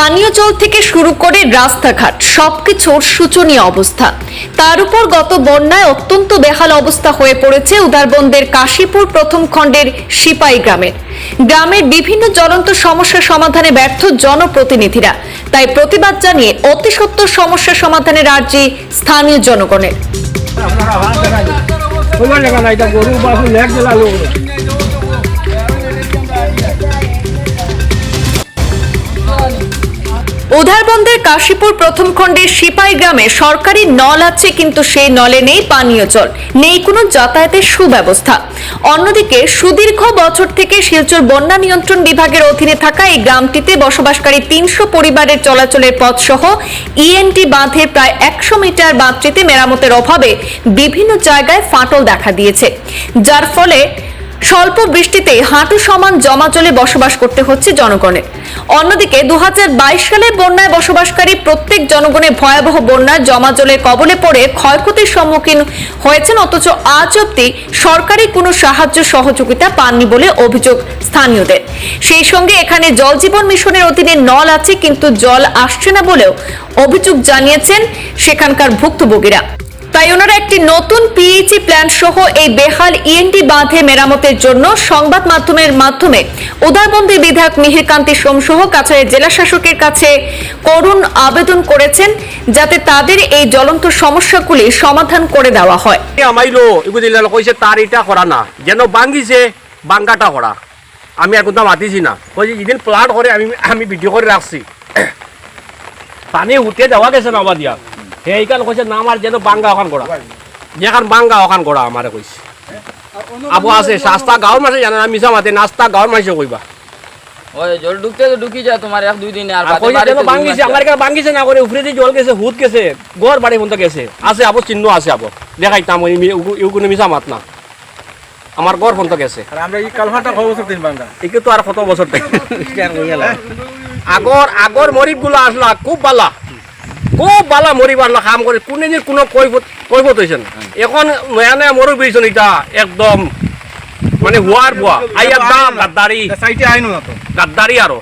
পানীয় জল থেকে শুরু করে রাস্তাঘাট, সবকিছুর শোচনীয় অবস্থা। তার উপর গত বন্যায় অত্যন্ত বেহাল অবস্থা হয়ে পড়েছে উদারবন্দের কাশীপুর প্রথম খণ্ডের সিপাই গ্রামের গ্রামের বিভিন্ন জ্বলন্ত সমস্যা সমাধানে ব্যর্থ জনপ্রতিনিধিরা। তাই প্রতিবাদ জানিয়ে অতি সত্বর সমস্যা সমাধানের আর্জি স্থানীয় জনগণের। উধারবন্দের কাশীপুর প্রথম খণ্ডের সিপাই গ্রামে সরকারি নল আছে, কিন্তু সেই নলে নেই পানীয় জল। নেই কোনো যাতায়াতের সুব্যবস্থা। অন্যদিকে সুদীর্ঘ বছর থেকে শিলচর বন্যা নিয়ন্ত্রণ বিভাগের অধীনে থাকা এই গ্রামটিতে বসবাসকারী তিনশো পরিবারের চলাচলের পথ সহ ইএনটি বাঁধের প্রায় একশো মিটার বাঁধটিতে মেরামতের অভাবে বিভিন্ন জায়গায় ফাটল দেখা দিয়েছে। যার ফলে স্বল্প বৃষ্টিতে হাঁটু সমান জমা জলে বসবাস করতে হচ্ছে জনগণের। অন্যদিকে দু সালে বন্যায় বসবাসকারী প্রত্যেক জনগণের ভয়াবহ বন্যার জমা জলের কবলে পড়ে ক্ষয়ক্ষতির সম্মুখীন হয়েছেন অথচ আজ অব্দি সরকারি কোনো সাহায্য সহযোগিতা পাননি বলে অভিযোগ স্থানীয়দের। সেই সঙ্গে এখানে জল জীবন মিশনের অধীনে নল আছে, কিন্তু জল আসছে না বলেও অভিযোগ জানিয়েছেন সেখানকার ভুক্তভোগীরা। ওনারা একটি নতুন পিএইচি প্ল্যান সহ এই বেহাল ইএনডি বাঁধে মেরামতের জন্য সংবাদ মাধ্যমের মাধ্যমে উদারবন্দের বিধায়ক মিহিরকান্তি সোম সহ কাছাড়ের জেলা শাসকের কাছে করুণ আবেদন করেছেন যাতে তাদের এই জ্বলন্ত সমস্যাগুলি সমাধান করে দেওয়া হয়। আমাইলো এগুলো কইছে, তার এটা করা না। যেন ভাঙ্গিছে বাঙ্গাটা করা। আমি আর কোথাও মাতিছি না। কইছে, যেদিন প্লাট করে আমি আমি ভিডিও করে রাখছি। পানি উঠে যাওয়া গেছে না দিয়া সেইখান কইছে না আমার যেন বাঙ্গা ওখান করা যেখান বাঙ্গা ওখান করা আমারে কইছে। আবু আছে সাস্তা গাঁৱৰ মানুহে জানে না মিছা মাতে নাস্তা গাঁৱৰ মানুহে কইবা। ওই জল ঢুকতে তো ঢুকি যায় তোমার এক দুই দিনে আর মাস আমার এখানে ভাঙ্গিছে না করে উপরে দিয়ে জল গেছে হুত গেছে গড় বাড়ি পর্যন্ত গেছে। আছে আবো চিহ্ন আছে আবো দেখাইতাম ওই ইউ কোনো মিছা মাত না। আমার গড় পর্যন্ত গেছে। আমরা এই কালভারটা কত বছর তিন বাঙ্গা? একে তো আর কত বছর থেকে আগর আগর মরিবগুলো আসলা খুব বালা। খুব বালা মরিবার না কাম করে কোনে যে কোনো কৈফত কৈফত হয়েছে এখন নয়া নয়া মরু বেরিয়েছেন এটা একদম। মানে হুয়ার বুয়া আইয়া দাম তো। গাদ্দারি আরও